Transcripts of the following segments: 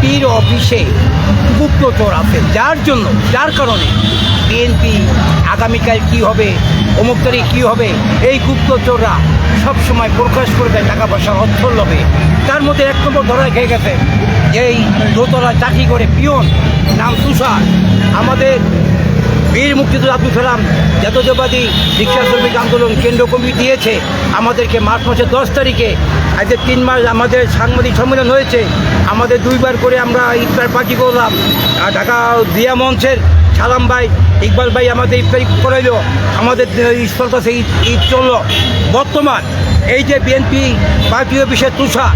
বিএনপির অফিসে গুপ্তচর আছে। যার জন্য, যার কারণে বিএনপি আগামীকাল কি হবে, অমুক তারিখ কী হবে, এই গুপ্তচররা সবসময় প্রকাশ করে দেয় টাকা পয়সার অর্থ লবে তার মধ্যে এক নম্বর ধরা খেয়ে গেছে যে এই দোতলা চাকরি করে পিয়ন, নাম তুষার। আমাদের বীর মুক্তিযোদ্ধা আব্দুল কালাম জাতীয়তাবাদী শিক্ষা শ্রমিক আন্দোলন কেন্দ্র কমিটি দিয়েছে। আমাদেরকে মার্চ মাসের দশ তারিখে আজকে তিন মাস আমাদের সাংবাদিক সম্মেলন হয়েছে, আমাদের দুইবার করে আমরা ইফতার পার্টি করলাম। ঢাকা দিয়া মঞ্চের সালাম ভাই, ইকবাল ভাই আমাদের ইফতারি করাইলো, আমাদের স্থল কাছে ঈদ চলল। বর্তমান এই যে বিএনপি পার্টি অফিসের তুষার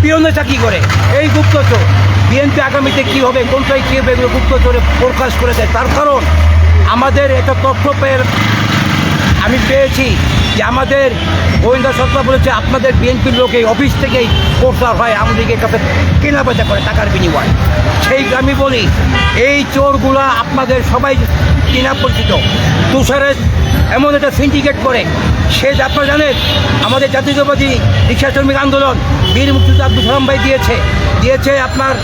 পিয়নে চাকরি করে, এই গুপ্তচর, বিএনপি আগামীতে কী হবে কোনটাই কী হবে, এগুলো গুপ্তচরে প্রকাশ করে দেয় তার কারণ আমাদের একটা তথ্য পেয়ে আমি পেয়েছি যে আমাদের গোয়েন্দা সত্তা বলেছে আপনাদের বিএনপির লোক এই অফিস থেকেই প্রচার হয় আমাদের কাছে কেনা বেচা করে টাকার বিনিময়। সেই আমি বলি, এই চোরগুলা আপনাদের সবাই কিনা পরিচিত। তুষারের এমন একটা সিন্ডিকেট করে, সে আপনারা জানেন, আমাদের জাতীয়তাবাদী রিক্সা শ্রমিক আন্দোলন বীর মুক্তিযোদ্ধা আব্দুল সালাম ভাই দিয়েছে। দিয়েছে আপনার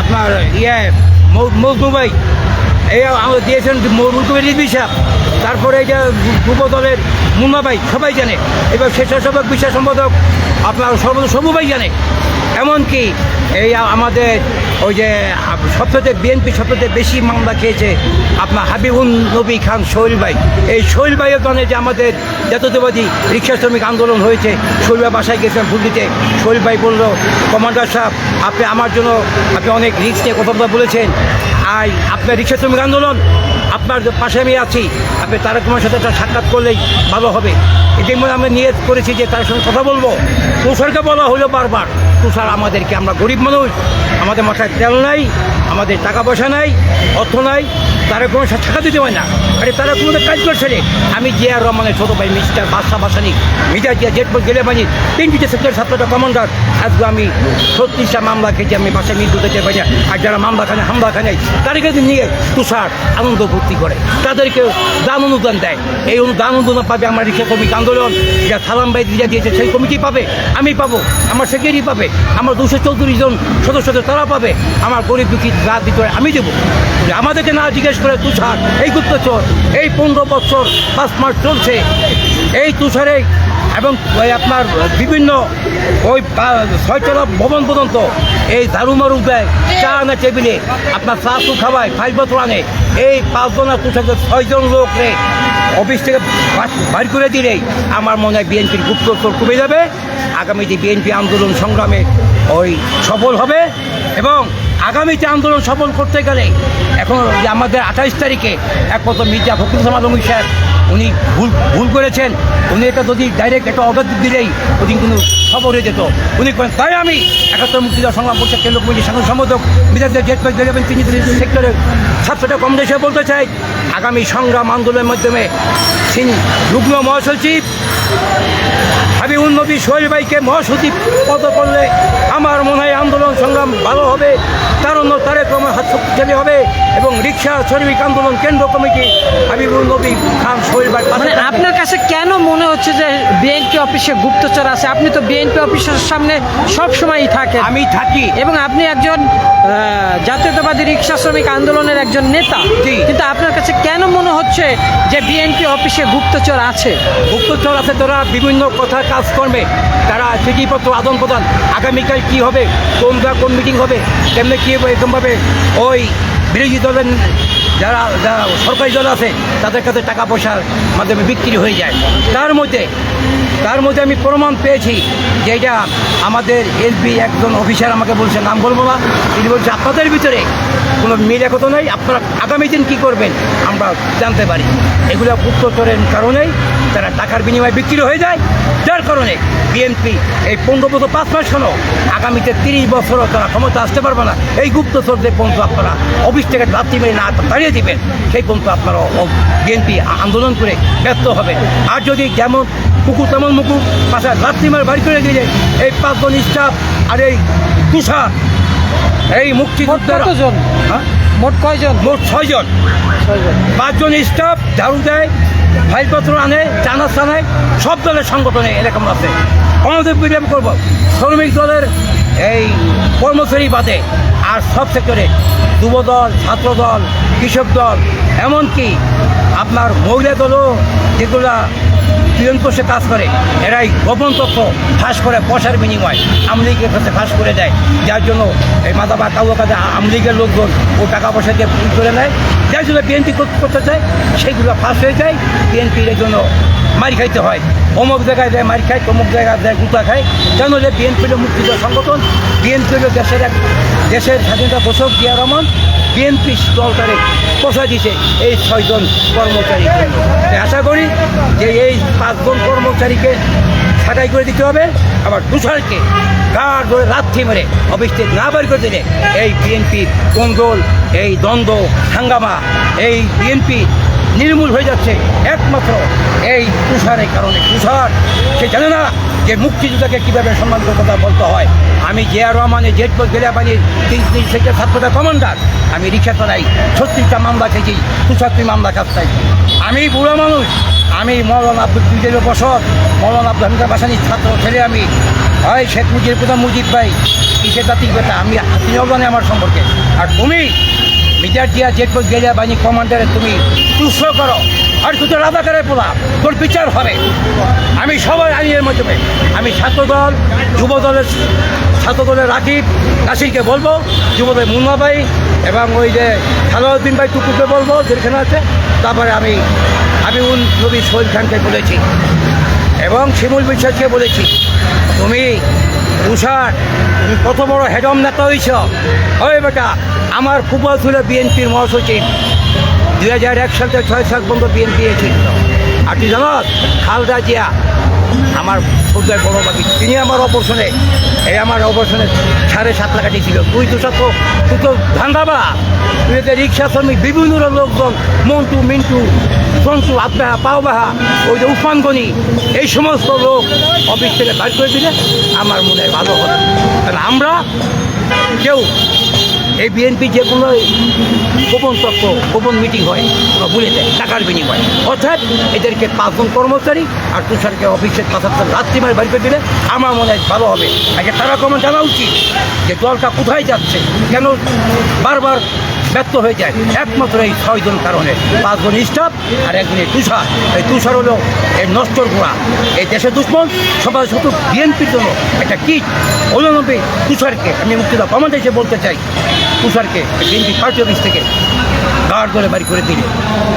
আপনার ইয়ে মজনু ভাই এই আমাদের দিয়েছেন মুরকুবের রিজবি সাহেব। তারপরে এই যে যুব দলের মুন্না ভাই সবাই জানে। এবার স্বেচ্ছাসেবক বিশ্বাস সম্পাদক আপনার সর্বদা সবু ভাই জানে। এমনকি এই আমাদের ওই যে সবচেয়ে বিএনপি সবচেয়ে বেশি মামলা খেয়েছে আপনার হাবিবুল নবী খান সোহেল ভাই। এই সোহেল ভাইয়ের দলে যে আমাদের জাতীয়তাবাদী রিক্সা শ্রমিক আন্দোলন হয়েছে সোহেল ভাই বাসায় গেছিলাম ভুল দিতে সোহেল ভাই বলল, কমান্ডার সাহেব, আপনি আমার জন্য, আপনি অনেক রিস্ক নিয়ে কথা বলেছেন। আর আপনার রিক্সা শ্রমিক আন্দোলন, আপনার পাশে আমি আছি, আপনি তারেক কুমার সাথে একটা সাক্ষাৎ করলেই ভালো হবে। এটি মনে আমরা নিয়ে করেছি যে তার সঙ্গে কথা বলব। তুষারকে বলা হলো বারবার, তুষার আমাদেরকে, আমরা গরিব মানুষ, আমাদের মাথায় তেল নাই, আমাদের টাকা পয়সা নাই, অর্থ নাই তারা কোনো টাকা দিতে হয় না। আরে তারা কোনো কাজ করছে রে। আমি জিয়া রহমানের ছোটো ভাই, মিস্টার বাদশা বাসানি মিজা জিয়া জেটপুর গেলে বানি তিনটিতে সেক্টর সাতটা কমান্ডার, আজকে আমি ছত্রিশটা মামলা খেয়েছি, আমি বাসায় মৃত্যু দিতে পারি আর যারা মামলা খানে হামলা খানে তাদেরকে নিয়ে তুষার আনন্দ ভর্তি করে, তাদেরকে দান অনুদান দেয়। এই অনুদান অনুদান পাবে আমার রিক্সা কর্মিক আন্দোলন, যা সালাম ভাই দিয়ে দিয়েছে, সেই কমিটি পাবে, আমি পাবো, আমার সেক্রেটারি পাবে, আমার দুশো চৌত্রিশ জন সদস্যদের তারা পাবে, আমার গরিব দুঃখী রাত ভিতরে আমি দেবো। আমাদেরকে না জিজ্ঞেস করে তুষার, এই গুপ্তচর, এই পনেরো বছর পাঁচ মাস চলছে, এই তুষারে এবং ওই আপনার বিভিন্ন ওই ছয়তলা ভবন পর্যন্ত এই ঝাড়ু মারু দেয় চা আনে টেবিলে আপনার চা চু খাওয়ায় ফাইভ বছর আনে এই পাঁচজনের তুষারকে ছয়জন লোক রে অফিস থেকে বাইর করে দিলেই আমার মনে হয় বিএনপির গুপ্তচর কমে যাবে। আগামীতে বিএনপি আন্দোলন সংগ্রামে ওই সফল হবে এবং আগামীতে আন্দোলন সফল করতে গেলে এখন যে আমাদের আঠাইশ তারিখে একমাত্র মির্জা ফখরুল সাহেব উনি ভুল ভুল করেছেন। উনি এটা যদি ডাইরেক্ট একটা অর্ডার দিলেই ওদিন কোনো খবর হয়ে যেত। উনি করেন, তাই আমি একাত্তর মুক্তিযোদ্ধা সংগ্রাম পরিষদ কেন্দ্র কমিটির সাধারণ সম্পাদক বিধায়ক জেট পাই দেবেন তিনি সেক্টরের ছাত্রটা কম দেশে বলতে চাই আগামী সংগ্রাম আন্দোলনের মাধ্যমে সিং যুগ্ম মহাসচিব হাবিবুল নবী সোহেল ভাইকে মহাসচিব পদ করলে আমার মনে হয় আন্দোলন সংগ্রাম ভালো হবে। তার অন্য তারেক রহমান হাত শক্তিশালী হবে এবং রিক্সা শ্রমিক আন্দোলন কেন্দ্র কমিটি হাবিবুল নবী খান সোহেল ভাই মানে আপনার কাছে কেন মনে হচ্ছে যে বিএনপি অফিসে গুপ্তচর আছে? আপনি তো বিএনপি অফিসের সামনে সব সময়ই থাকেন। আমি থাকি। এবং আপনি একজন জাতীয়তাবাদী রিক্সা শ্রমিক আন্দোলনের একজন নেতা। কিন্তু আপনার কাছে কেন মনে হচ্ছে যে বিএনপি অফিসে গুপ্তচর আছে? গুপ্তচর আছে তারা বিভিন্ন কথা কাজকর্মে তারা চিঠিপত্র আদান প্রদান, আগামীকাল কী হবে, কোন কোন মিটিং হবে তেমনি কী এরকমভাবে ওই বিরোধী দলের যারা যারা সরকারি দল আছে, তাদের কাছে টাকা পয়সার মাধ্যমে বিক্রি হয়ে যায়। তার মধ্যে তার মধ্যে আমি প্রমাণ পেয়েছি যে এটা আমাদের এসবি একজন অফিসার আমাকে বলছে, নাম বলব না তিনি বলছে, আপনাদের ভিতরে কোনো মিল একত নেই, আপনারা আগামী দিন কী করবেন আমরা জানতে পারি। এগুলো গুপ্তচরের কারণেই তারা টাকার বিনিময়ে বিক্রি হয়ে যায়। যার কারণে বিএনপি এই পনেরো বছর পাঁচ মাস কেন আগামীতে তিরিশ বছরও তারা ক্ষমতা আসতে পারবে না। এই গুপ্ত গুপ্তচরদের পর্যন্ত আপনারা অফিস থেকে রাত্রি মেরে না তাড়িয়ে দিবেন সেই পর্যন্ত আপনারা বিএনপি আন্দোলন করে ব্যর্থ হবে। আর যদি যেমন কুকুর তেমন মুকুর পাশে রাত্রি মেরে বাড়ি করে দিলে এই পাঁচজন স্টাফ আর এই তুষার এই মুক্তিযোদ্ধারা হ্যাঁ? মোট কয়জন? মোট ছয়জন। ছয়জন। পাঁচজন স্টাফ ঝাড়ু দেয় ফাইলপত্র আনে জানাস আনে সব দলের সংগঠনে এরকম আছে। আমাদের বিরাম করব, শ্রমিক দলের এই কর্মচারী বাদে আর সব সেক্টরে যুবদল ছাত্রদল কৃষক দল, এমনকি আপনার মহিলা দলও যেগুলা নিয়ন্ত্রণে কাজ করে, এরাই গোপন তথ্য ফাঁস করে পয়সার বিনিময় আমলিগের কাছে ফাঁস করে দেয়। যার জন্য এই মাদাবা কাউ কাছে আমলিগের লোকজন ও টাকা পয়সা দিয়ে ভুল করে নেয়। যার জন্য বিএনপি করতে চায় সেইগুলো ফাঁস হয়ে যায়, বিএনপির জন্য মারি খাইতে হয়। অমুক জায়গায় যায় মারি খায়, তমুক জায়গায় যায় গুতা খায়। কেন হলে বিএনপি হলো মুক্তিযোদ্ধা সংগঠন? বিএনপি হলো দেশের এক দেশের স্বাধীনতা ঘোষক জিয়া রহমান বিএনপি দলটারে পোষা দিছে এই ছয়জন কর্মচারীকে। আশা করি যে এই পাঁচজন কর্মচারীকে ছাঁটাই করে দিতে হবে। আবার তুষারকে গাড় ধরে লাথি মেরে অফিস থেকে না বের করে দিলে এই বিএনপির কোন্দল এই দ্বন্দ্ব, হাঙ্গামা, এই বিএনপি নির্মূল হয়ে যাচ্ছে একমাত্র এই তুষারের কারণে। তুষার, সে জানে না যে মুক্তিযোদ্ধাকে কীভাবে সম্মান কথা বলতে হয়। আমি জে আর রহমানের জেটপুর জেলা বাহিনীর তিন তিন থেকে ছাত্রটা কমান্ডার। আমি রিক্সা চালাই, ছত্রিশটা মামলা খেয়েছি তুষারটি মামলা কাজটাই আমি বুড়ো মানুষ, আমি মৌলানা আব্দুল বিজয় বসত, মৌলানা আব্দুল হামিদা বাসানির ছাত্র ছেলে আমি। হয় শেখ মুজির প্রধান মুজিব ভাই, কিসের জাতির বেটা? আমি হাতিনাও জানে আমার সম্পর্কে। আর তুমি? জেটপুর গেরিয়া বাহিনী কমান্ডারে তুমি তুষ্য করো। আর তো রাজাকারের পোলা, তোর বিচার হবে। আমি সবাই আইনের মাধ্যমে, আমি ছাত্রদল, যুবদলের ছাত্রদলের রাকিব নাসিরকে বলব, যুবদলের মুন্না এবং ওই যে সালাউদ্দিন ভাই টুকুকে বলব, যেখানে আছে, তারপরে আমি হাবিবুল নবী সোহেল খানকে বলেছি। এবং শিমুল বিশ্বাসকে বলেছি, তুমি তুষার, তুমি কত বড় হেডম নেতা হয়েছ ওই বেটা আমার ফুটবল ছিল বিএনপির মহাসচিব। দুই হাজার এক সাল থেকে ছয় সাল পর্যন্ত বিএনপি ছিল। আর তুই জানো খালদা জিয়া, আমার ফুটবল বড় বাকি। তিনি আমার অপারেশনে এই আমার অপারেশনে সাড়ে সাত লাখ ছিল। তুই তো সাথে তুই তো ধান্দাবা। তুই তো রিক্সা শ্রমিক, বিভিন্ন লোকজন, মন্টু, মিন্টু সন্টু আব্বাহা, পাওবাহা, ওই যে উসমানগনি এই সমস্ত লোক অফিস থেকে বাইর করে দিলে আমার মনে ভালো হবে। কারণ আমরা কেউ এই বিএনপি যেগুলো গোপন তত্ত্ব গোপন মিটিং হয়, ওরা বলে দেয় টাকার বিনিময়। অর্থাৎ এদেরকে পাঁচজন কর্মচারী আর তুষারকে অফিসের পাঁচাত্তর রাত্রিমায় বাড়ি করে দিলে আমার মনে হয় ভালো হবে। আগে তারা কমন জানা উচিত যে দলটা কোথায় যাচ্ছে, কেন বারবার ব্যর্থ হয়ে যায়। একমাত্র এই ছয়জন কারণে। পাঁচজন স্টাফ আর একজন এই তুষার। এই তুষার হলো এই নষ্টর গোড়া। এই দেশের দুশ্মন সবাই শুধু বিএনপির জন্য একটা কিট। অভিনবী তুষারকে আমি মুক্তিদা কমান্ডে এসে বলতে চাই। তুষারকে বিএনপি পার্টি অফিস থেকে গার্ড ধরে বাড়ি করে দিলে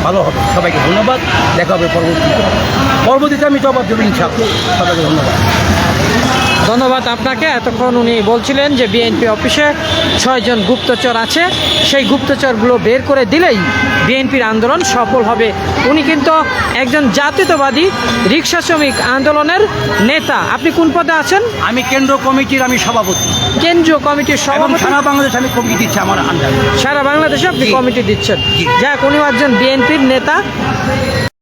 ভালো হবে। সবাইকে ধন্যবাদ। দেখা হবে পরবর্তীতে। পরবর্তীতে আমি জবাব দেবো ইনশাআল্লাহ। সবাইকে ধন্যবাদ। ধন্যবাদ আপনাকে। এতক্ষণ উনি বলছিলেন যে বিএনপি অফিসে ছয়জন গুপ্তচর আছে। সেই গুপ্তচরগুলো বের করে দিলেই বিএনপির আন্দোলন সফল হবে। উনি কিন্তু একজন জাতীয়তাবাদী রিক্সা শ্রমিক আন্দোলনের নেতা। আপনি কোন পদে আছেন? আমি কেন্দ্র কমিটির আমি সভাপতি। কেন্দ্রীয় কমিটির সভাপতি? সারা বাংলাদেশ আমি কমিটি দিচ্ছি আমার সারা বাংলাদেশে আপনি কমিটি দিচ্ছেন। যাক উনিও একজন বিএনপির নেতা।